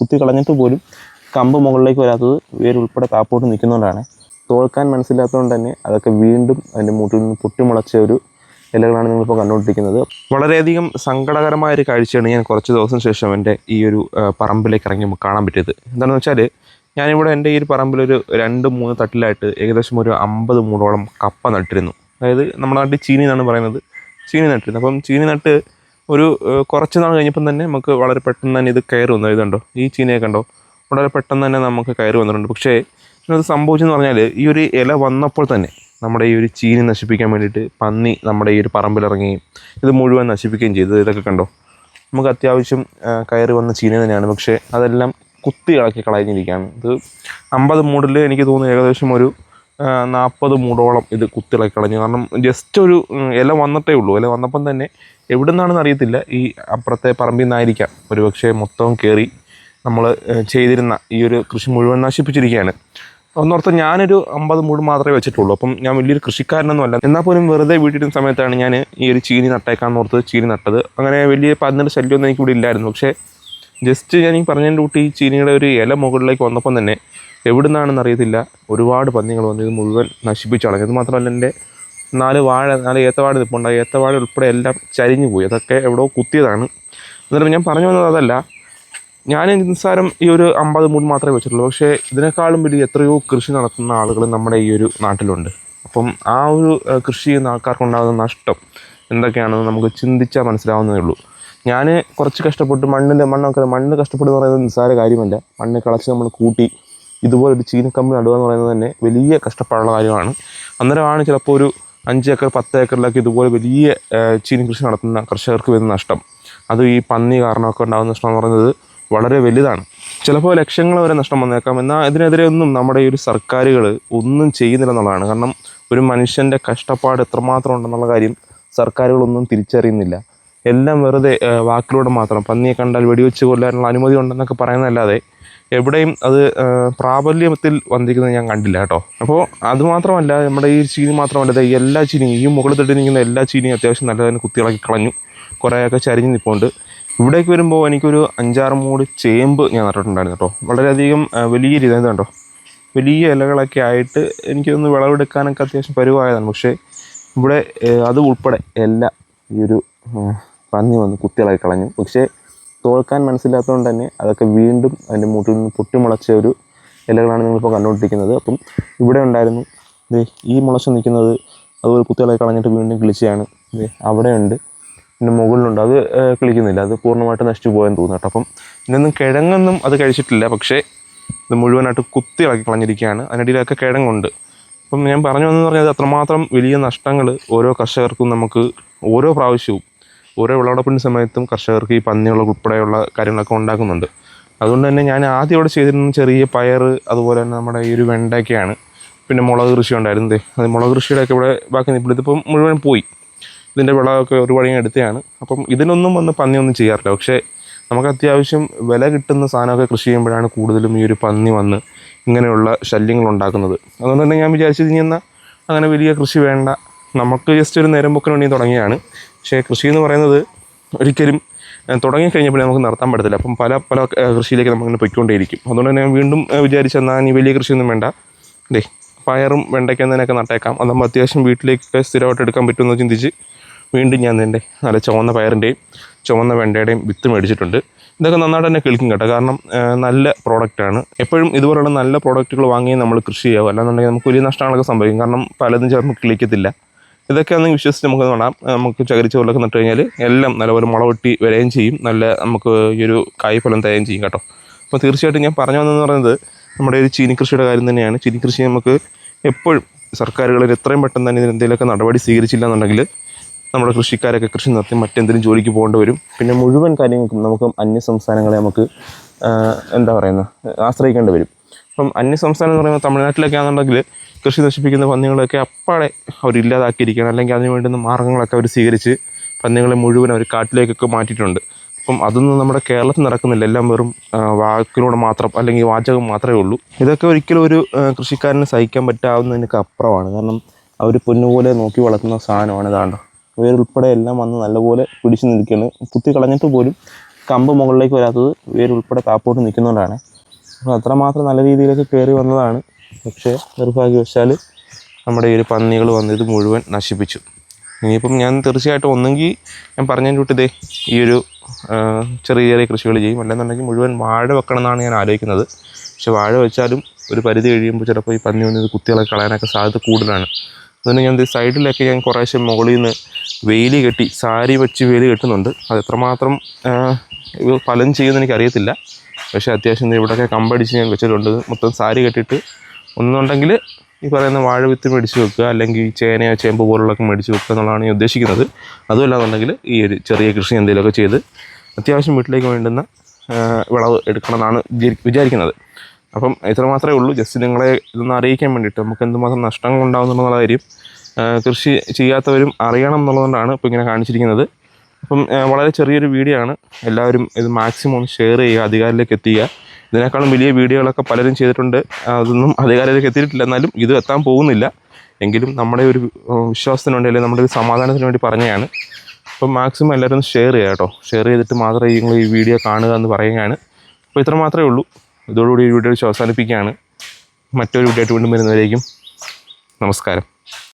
കുത്തി കളഞ്ഞിട്ട് പോലും കമ്പ് മുകളിലേക്ക് വരാത്തത് വേരുൾപ്പെടെ താപ്പോട്ട് നിൽക്കുന്നതുകൊണ്ടാണ് തോൽക്കാൻ മനസ്സിലാത്തതുകൊണ്ട് തന്നെ അതൊക്കെ വീണ്ടും അതിന്റെ മൂട്ടിൽ നിന്ന് പൊട്ടിമുളച്ച ഒരു ഇലകളാണ് നിങ്ങളിപ്പോൾ കണ്ടുകൊണ്ടിരിക്കുന്നത്. വളരെയധികം സങ്കടകരമായ ഒരു കാഴ്ചയാണ് ഞാൻ കുറച്ച് ദിവസം ശേഷം എന്റെ ഈ ഒരു പറമ്പിലേക്ക് ഇറങ്ങി കാണാൻ പറ്റിയത്. എന്താണെന്ന് വെച്ചാൽ ഞാനിവിടെ എന്റെ ഈ ഒരു പറമ്പിലൊരു രണ്ട് മൂന്ന് തട്ടിലായിട്ട് ഏകദേശം ഒരു അമ്പത് മൂടോളം കപ്പ നട്ടിരുന്നു. അതായത് നമ്മുടെ നാട്ടിൽ ചീനി എന്നാണ് പറയുന്നത്. ചീനി നട്ടിരുന്നു. അപ്പം ചീനി നട്ട് ഒരു കുറച്ച് നാൾ കഴിഞ്ഞപ്പം തന്നെ നമുക്ക് വളരെ പെട്ടെന്ന് തന്നെ ഇത് കയറി വന്നു. ഇതുണ്ടോ ഈ ചീനയൊക്കെ കണ്ടോ? വളരെ പെട്ടെന്ന് തന്നെ നമുക്ക് കയറി വന്നിട്ടുണ്ട്. പക്ഷേ ഇത് സംഭവിച്ചെന്ന് പറഞ്ഞാൽ ഈ ഒരു ഇല വന്നപ്പോൾ തന്നെ നമ്മുടെ ഈ ഒരു ചീനി നശിപ്പിക്കാൻ വേണ്ടിയിട്ട് പന്നി നമ്മുടെ ഈ ഒരു പറമ്പിലിറങ്ങുകയും ഇത് മുഴുവൻ നശിപ്പിക്കുകയും ചെയ്തു. ഇതൊക്കെ കണ്ടോ? നമുക്ക് അത്യാവശ്യം കയറി വന്ന ചീനി തന്നെയാണ്. പക്ഷേ അതെല്ലാം കുത്തി ഇളക്കി കളഞ്ഞിരിക്കുകയാണ്. ഇത് അമ്പത് മൂടിൽ എനിക്ക് തോന്നുന്നു ഏകദേശം ഒരു നാൽപ്പത് മൂടോളം ഇത് കുത്തിളക്കി കളഞ്ഞു. കാരണം ജസ്റ്റ് ഒരു ഇല വന്നിട്ടേ ഉള്ളൂ. ഇല വന്നപ്പം തന്നെ എവിടെ നിന്നാണെന്ന് അറിയത്തില്ല. ഈ അപ്പുറത്തെ പറമ്പിൽ നിന്നായിരിക്കാം. ഒരു പക്ഷേ മൊത്തം കയറി നമ്മൾ ചെയ്തിരുന്ന ഈ ഒരു കൃഷി മുഴുവൻ നശിപ്പിച്ചിരിക്കുകയാണ്. ഒന്നോർത്ത് ഞാനൊരു അമ്പത് മൂട് മാത്രമേ വെച്ചിട്ടുള്ളൂ. അപ്പം ഞാൻ വലിയൊരു കൃഷിക്കാരനൊന്നും അല്ല എന്നാൽ പോലും വെറുതെ വീട്ടിലിരുന്ന സമയത്താണ് ഞാൻ ഈ ഒരു ചീനി നട്ടേക്കാന്ന് ഓർത്ത് ചീനി നട്ടത്. അങ്ങനെ വലിയ പതിനെട്ട് ശല്യമൊന്നും എനിക്കിവിടെ ഇല്ലായിരുന്നു. പക്ഷേ ജസ്റ്റ് ഞാൻ ഈ പറഞ്ഞതിന്റെ കൂട്ടി ഈ ചീനിയുടെ ഒരു ഇല മുകളിലേക്ക് വന്നപ്പം തന്നെ എവിടുന്നാണെന്ന് അറിയത്തില്ല. ഒരുപാട് പന്നികൾ വന്ന്. ഇത് മുഴുവൻ നശിപ്പിച്ചു കളഞ്ഞു. ഇത് മാത്രമല്ല എന്റെ നാല് വാഴ നാല് ഏത്തവാഴ നിൽപ്പുണ്ട് ഏത്തവാഴ ഉൾപ്പെടെ എല്ലാം ചരിഞ്ഞു പോയി. അതൊക്കെ എവിടെയോ കുത്തിയതാണ്. എന്നിട്ട് ഞാൻ പറഞ്ഞു വന്നത് അതല്ല. ഞാൻ നിസ്സാരം ഈ ഒരു അമ്പത് മൂട് മാത്രമേ വെച്ചിട്ടുള്ളൂ. പക്ഷേ ഇതിനേക്കാളും വലിയ എത്രയോ കൃഷി നടത്തുന്ന ആളുകൾ നമ്മുടെ ഈ ഒരു നാട്ടിലുണ്ട്. അപ്പം ആ ഒരു കൃഷി ചെയ്യുന്ന ആൾക്കാർക്കുണ്ടാകുന്ന നഷ്ടം എന്തൊക്കെയാണെന്ന് നമുക്ക് ചിന്തിച്ചാൽ മനസ്സിലാവുന്നതേ ഉള്ളൂ. ഞാൻ കുറച്ച് കഷ്ടപ്പെട്ട് മണ്ണിൽ മണ്ണൊക്കെ മണ്ണ് കഷ്ടപ്പെട്ട് പറയുന്നത് നിസ്സാര കാര്യമല്ല. മണ്ണ് കളച്ച് നമ്മൾ കൂട്ടി ഇതുപോലൊരു ചീനക്കമ്പ് നടുക എന്ന് പറയുന്നത് തന്നെ വലിയ കഷ്ടപ്പാടുള്ള കാര്യമാണ്. അന്നേരമാണ് ചിലപ്പോൾ ഒരു അഞ്ച് ഏക്കർ പത്ത് ഏക്കറിലൊക്കെ ഇതുപോലെ വലിയ ചീനി കൃഷി നടത്തുന്ന കർഷകർക്ക് വരുന്ന നഷ്ടം. അത് ഈ പന്നി കാരണമൊക്കെ ഉണ്ടാകുന്ന നഷ്ടം എന്ന് പറയുന്നത് വളരെ വലുതാണ്. ചിലപ്പോൾ ലക്ഷങ്ങൾ വരെ നഷ്ടം വന്നേക്കാം. എന്നാൽ ഇതിനെതിരെ ഒന്നും നമ്മുടെ ഈ ഒരു സർക്കാരുകൾ ഒന്നും ചെയ്യുന്നില്ല എന്നുള്ളതാണ്. കാരണം ഒരു മനുഷ്യന്റെ കഷ്ടപ്പാട് എത്രമാത്രം ഉണ്ടെന്നുള്ള കാര്യം സർക്കാരുകളൊന്നും തിരിച്ചറിയുന്നില്ല. എല്ലാം വെറുതെ വാക്കിലൂടെ മാത്രം. പന്നിയെ കണ്ടാൽ വെടിവെച്ച് കൊല്ലാനുള്ള അനുമതി ഉണ്ടെന്നൊക്കെ പറയുന്നതല്ലാതെ എവിടെയും അത് പ്രാബല്യത്തിൽ വന്നിരിക്കുന്നത് ഞാൻ കണ്ടില്ല കേട്ടോ. അപ്പോൾ അതുമാത്രമല്ല നമ്മുടെ ഈ ചീനി മാത്രമല്ല എല്ലാ ചീനിയും ഈ മുകളിൽ തട്ടി നിൽക്കുന്ന എല്ലാ ചീനിയും അത്യാവശ്യം നല്ലതിന് കുത്തികളാക്കി കളഞ്ഞു. കുറേയൊക്കെ ചരിഞ്ഞ് നിൽപ്പുണ്ട് ഇവിടേക്ക് വരുമ്പോൾ എനിക്കൊരു അഞ്ചാറ് മൂട് ചേമ്പ് ഞാൻ നട്ടിട്ടുണ്ടായിരുന്നു കേട്ടോ. വളരെയധികം വലിയ രീതി കണ്ടോ? വലിയ ഇലകളൊക്കെ ആയിട്ട് എനിക്കൊന്ന് വിളവെടുക്കാനൊക്കെ അത്യാവശ്യം പരുവായതാണ്. പക്ഷേ ഇവിടെ അത് ഉൾപ്പെടെ എല്ലാം ഈ ഒരു പന്നി വന്ന് കുത്തികളായി കളഞ്ഞു. പക്ഷേ തോൽക്കാൻ മനസ്സിലാത്തതുകൊണ്ട് തന്നെ അതൊക്കെ വീണ്ടും അതിന്റെ മൂട്ടിൽ നിന്ന് പൊട്ടിമുളച്ച ഒരു ഇലകളാണ് നിങ്ങളിപ്പോൾ കണ്ടുകൊണ്ടിരിക്കുന്നത്. അപ്പം ഇവിടെ ഉണ്ടായിരുന്നു. ഈ മുളച്ച് നിൽക്കുന്നത് അതുപോലെ കുത്തികളായി കളഞ്ഞിട്ട് വീണ്ടും കിളിച്ചതാണ് അവിടെയുണ്ട്. പിന്നെ മുകളിലുണ്ട്. അത് കിളിക്കുന്നില്ല. അത് പൂർണമായിട്ട് നശിച്ചു പോയെന്ന് തോന്നുന്നു കേട്ടോ. അപ്പം ഇതിനൊന്നും കിഴങ്ങൊന്നും അത് കഴിച്ചിട്ടില്ല. പക്ഷേ ഇത് മുഴുവനായിട്ട് കുത്തി ഇളക്കി കളഞ്ഞിരിക്കുകയാണ്. അതിനിടയിലൊക്കെ കിഴങ്ങുണ്ട്. അപ്പം ഞാൻ പറഞ്ഞു വന്നെന്ന് പറഞ്ഞാൽ അത്രമാത്രം വലിയ നഷ്ടങ്ങൾ ഓരോ കർഷകർക്കും നമുക്ക് ഓരോ പ്രാവശ്യവും ഓരോ വിളവെടുപ്പിന്റെ സമയത്തും കർഷകർക്ക് ഈ പന്നികൾ ഉൾപ്പെടെയുള്ള കാര്യങ്ങളൊക്കെ ഉണ്ടാക്കുന്നുണ്ട്. അതുകൊണ്ട് തന്നെ ഞാൻ ആദ്യം ഇവിടെ ചെയ്തിരുന്ന ചെറിയ പയർ അതുപോലെ തന്നെ നമ്മുടെ ഈ ഒരു വെണ്ടയ്ക്കയാണ്. പിന്നെ മുളക് കൃഷി ഉണ്ടായിരുന്നു. ദേ അത് മുളക് കൃഷിയുടെയൊക്കെ ഇവിടെ ബാക്കി നിൽപ്പില്ല ഇതിപ്പം മുഴുവൻ പോയി. ഇതിന്റെ വിളവൊക്കെ ഒരു വഴി എടുത്തതാണ്. അപ്പം ഇതിനൊന്നും വന്ന് പന്നിയൊന്നും ചെയ്യാറില്ല. പക്ഷേ നമുക്ക് അത്യാവശ്യം വില കിട്ടുന്ന സാധനമൊക്കെ കൃഷി ചെയ്യുമ്പോഴാണ് കൂടുതലും ഈ ഒരു പന്നി വന്ന് ഇങ്ങനെയുള്ള ശല്യങ്ങൾ ഉണ്ടാക്കുന്നത്. അതുകൊണ്ട് തന്നെ ഞാൻ വിചാരിച്ചത് ഇനി എന്നാൽ അങ്ങനെ വലിയ കൃഷി വേണ്ട. നമുക്ക് ജസ്റ്റ് ഒരു നേരം പൊക്കിന് വേണ്ടി തുടങ്ങിയാണ് പക്ഷേ കൃഷി എന്ന് പറയുന്നത് ഒരിക്കലും തുടങ്ങിക്കഴിഞ്ഞപ്പോൾ നമുക്ക് നടത്താൻ പറ്റത്തില്ല. അപ്പം പല പല കൃഷിയിലേക്ക് നമ്മളിങ്ങനെ പൊയ്ക്കൊണ്ടേയിരിക്കും. അതുകൊണ്ട് തന്നെ വീണ്ടും വിചാരിച്ചെന്നാൽ ഇനി വലിയ കൃഷിയൊന്നും വേണ്ട. ദേ പയറും വെണ്ടയ്ക്ക തന്നെയൊക്കെ നട്ടേക്കാം. അത് നമ്മൾ അത്യാവശ്യം വീട്ടിലേക്ക് സ്ഥിരമായിട്ട് എടുക്കാൻ പറ്റുമെന്ന് ചിന്തിച്ച് വീണ്ടും ഞാൻ എന്റെ നല്ല ചുവന്ന പയറിന്റെയും ചുവന്ന വെണ്ടയുടെയും വിത്ത് മേടിച്ചിട്ടുണ്ട്. ഇതൊക്കെ നന്നായിട്ട് തന്നെ കിളിക്കും കേട്ടോ. കാരണം നല്ല പ്രോഡക്റ്റാണ്. എപ്പോഴും ഇതുപോലുള്ള നല്ല പ്രോഡക്റ്റുകൾ വാങ്ങി നമ്മൾ കൃഷി ചെയ്യാവും. അല്ലാന്നുണ്ടെങ്കിൽ നമുക്ക് വലിയ നഷ്ടങ്ങളൊക്കെ സംഭവിക്കും. കാരണം പലതും ചേർന്ന് കിളിക്കത്തില്ല. ഇതൊക്കെ ഒന്ന് വിശ്വസിച്ച് നമുക്ക് നടാം നമുക്ക് ചകിരിച്ചോറിലൊക്കെ നട്ട് കഴിഞ്ഞാൽ എല്ലാം നല്ലപോലെ മുളവെട്ടി വരികയും ചെയ്യും. നല്ല നമുക്ക് ഈ ഒരു കായ്ഫലം തരുകയും ചെയ്യും കേട്ടോ. അപ്പോൾ തീർച്ചയായിട്ടും ഞാൻ പറഞ്ഞു വന്നതെന്ന് പറയുന്നത് നമ്മുടെ ഒരു ചീനി കൃഷിയുടെ കാര്യം തന്നെയാണ്. ചീനി കൃഷി നമുക്ക് എപ്പോഴും സർക്കാരുകളിൽ എത്രയും പെട്ടെന്ന് തന്നെ ഇതിന് എന്തെങ്കിലുമൊക്കെ നടപടി സ്വീകരിച്ചില്ല എന്നുണ്ടെങ്കിൽ നമ്മുടെ കൃഷിക്കാരൊക്കെ കൃഷി നടത്തി മറ്റെന്തെങ്കിലും ജോലിക്ക് പോകേണ്ടി വരും. പിന്നെ മുഴുവൻ കാര്യങ്ങൾക്കും നമുക്ക് അന്യ സംസ്ഥാനങ്ങളെ നമുക്ക് എന്താ പറയുന്നത് ആശ്രയിക്കേണ്ടി വരും. അപ്പം അന്യ സംസ്ഥാനം എന്ന് പറയുമ്പോൾ തമിഴ്നാട്ടിലൊക്കെ ആണെന്നുണ്ടെങ്കിൽ കൃഷി നശിപ്പിക്കുന്ന പന്നികളൊക്കെ അപ്പാടെ അവർ ഇല്ലാതാക്കിയിരിക്കുകയാണ് അല്ലെങ്കിൽ അതിന് വേണ്ടുന്ന മാർഗങ്ങളൊക്കെ അവർ സ്വീകരിച്ച് പന്നികളെ മുഴുവൻ അവർ കാട്ടിലേക്കൊക്കെ മാറ്റിയിട്ടുണ്ട്. അപ്പം അതൊന്നും നമ്മുടെ കേരളത്തിൽ നടക്കുന്നില്ല. എല്ലാം വെറും വാക്കിലൂടെ മാത്രം അല്ലെങ്കിൽ വാചകം മാത്രമേ ഉള്ളൂ. ഇതൊക്കെ ഒരിക്കലും ഒരു കൃഷിക്കാരന് സഹിക്കാൻ പറ്റാവുന്നതിനൊക്കെ അപ്പുറമാണ്. കാരണം അവർ പൊന്നുപോലെ നോക്കി വളർത്തുന്ന സാധനമാണ് ഇതാണ്ടോ വേരുൾപ്പെടെ എല്ലാം വന്ന് നല്ലപോലെ പിടിച്ചു നിൽക്കുകയാണ്. കുത്തി കളഞ്ഞിട്ട് പോലും കമ്പ് മുകളിലേക്ക് വരാത്തത് വേരുൾപ്പെടെ താപ്പോട്ട് നിൽക്കുന്നതുകൊണ്ടാണ് അത്രമാത്രം നല്ല രീതിയിലേക്ക് കയറി വന്നതാണ്. പക്ഷേ നിർഭാഗ്യവശാൽ നമ്മുടെ ഈ ഒരു പന്നികൾ വന്ന് ഇത് മുഴുവൻ നശിപ്പിച്ചു. ഇനിയിപ്പം ഞാൻ തീർച്ചയായിട്ടും ഒന്നെങ്കിൽ ഞാൻ പറഞ്ഞതിന്റെ കൂട്ടിതേ ഈ ഒരു ചെറിയ ചെറിയ കൃഷികൾ ചെയ്യും. അല്ലെന്നുണ്ടെങ്കിൽ മുഴുവൻ വാഴ വെക്കണം എന്നാണ് ഞാൻ ആലോചിക്കുന്നത്. പക്ഷേ വാഴ വെച്ചാലും ഒരു പരിധി കഴിയുമ്പോൾ ചിലപ്പോൾ ഈ പന്നി വന്ന് ഇത് കുത്തികളൊക്കെ കളയാനൊക്കെ സാധ്യത കൂടുതലാണ്. അതുകൊണ്ട് ഞാൻ സൈഡിലൊക്കെ ഞാൻ കുറേശ്ശെ മുകളിൽ നിന്ന് വെയിൽ കെട്ടി സാരി വെച്ച് വെയിൽ കെട്ടുന്നുണ്ട്. അത് എത്രമാത്രം ഫലം ചെയ്യുമെന്ന് എനിക്കറിയത്തില്ല. പക്ഷേ അത്യാവശ്യം ഇവിടെയൊക്കെ കമ്പടിച്ച് ഞാൻ വെച്ചിട്ടുണ്ട്. മൊത്തം സാരി കെട്ടിയിട്ട് ഒന്നുണ്ടെങ്കിൽ ഈ പറയുന്ന വാഴ വിത്ത് മേടിച്ച് വെക്കുക അല്ലെങ്കിൽ ചേനയോ ചേമ്പ് പോലുള്ളതൊക്കെ മേടിച്ച് വെക്കുക എന്നുള്ളതാണ് ഞാൻ ഉദ്ദേശിക്കുന്നത്. അതുമല്ലാന്നുണ്ടെങ്കിൽ ഈ ഒരു ചെറിയ കൃഷി എന്തെങ്കിലുമൊക്കെ ചെയ്ത് അത്യാവശ്യം വീട്ടിലേക്ക് വേണ്ടുന്ന വിളവ് എടുക്കണം എന്നാണ് വിചാരിക്കുന്നത്. അപ്പം ഇത്ര മാത്രമേ ഉള്ളൂ. ജസ്റ്റ് നിങ്ങളെ ഇതൊന്ന് അറിയിക്കാൻ വേണ്ടിയിട്ട് നമുക്ക് എന്തുമാത്രം നഷ്ടങ്ങൾ ഉണ്ടാകുന്നുള്ള കാര്യം കൃഷി ചെയ്യാത്തവരും അറിയണം എന്നുള്ളതുകൊണ്ടാണ് ഇപ്പോൾ ഇങ്ങനെ കാണിച്ചിരിക്കുന്നത്. അപ്പം വളരെ ചെറിയൊരു വീഡിയോ ആണ്. എല്ലാവരും ഇത് മാക്സിമം ഷെയർ ചെയ്യുക അധികാരത്തിലേക്ക് എത്തിക്കുക. ഇതിനേക്കാളും വലിയ വീഡിയോകളൊക്കെ പലരും ചെയ്തിട്ടുണ്ട്. അതൊന്നും അധികാരത്തിലേക്ക് എത്തിയിട്ടില്ല. എന്നാലും ഇത് എത്താൻ പോകുന്നില്ല. എങ്കിലും നമ്മുടെ ഒരു വിശ്വാസത്തിന് വേണ്ടി അല്ലെങ്കിൽ നമ്മുടെ ഒരു സമാധാനത്തിന് വേണ്ടി പറഞ്ഞതാണ്. അപ്പം മാക്സിമം എല്ലാവരും ഷെയർ ചെയ്യുക കേട്ടോ. ഷെയർ ചെയ്തിട്ട് മാത്രമേ നിങ്ങൾ ഈ വീഡിയോ കാണുക എന്ന് പറയുകയാണ്. അപ്പോൾ ഇത്ര മാത്രമേ ഉള്ളൂ. ഇതോടുകൂടി ഈ വീഡിയോ അവസാനിപ്പിക്കുകയാണ്. മറ്റൊരു വീഡിയോ ആയിട്ട് വീണ്ടും വരുന്നവരേക്കും നമസ്കാരം.